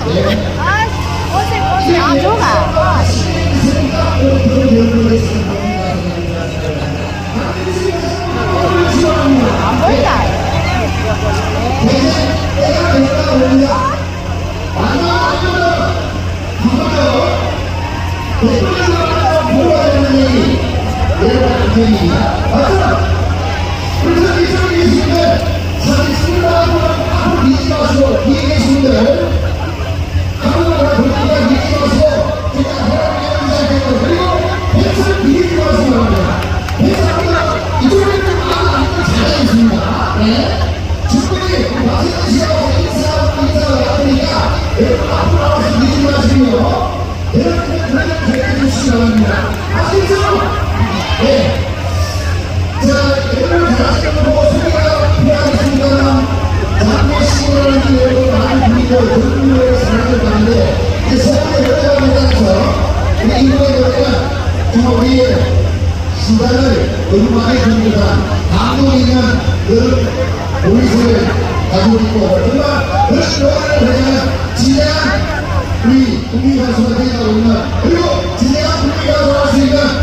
啊，我是我是阿九吧？啊，阿九啊。 주시기 바랍니다. 아시죠? 네. 자, 여러분 다시 보고 소개가 필요하겠습니다만, 장례 시간을 위해 많은 분들이 전국에 사랑을 받는데, 이제 서울에 내려가면서, 우리 이번에 노래가 정말 우리의 시간을 많이 줍니다. 감동 있는 그런 모습을 가지고 있고, 정말 그런 노래를 보면 진정한 우리 국민 가수가 되다 보면, 그리고 진정한 국민 가수가 할수 있는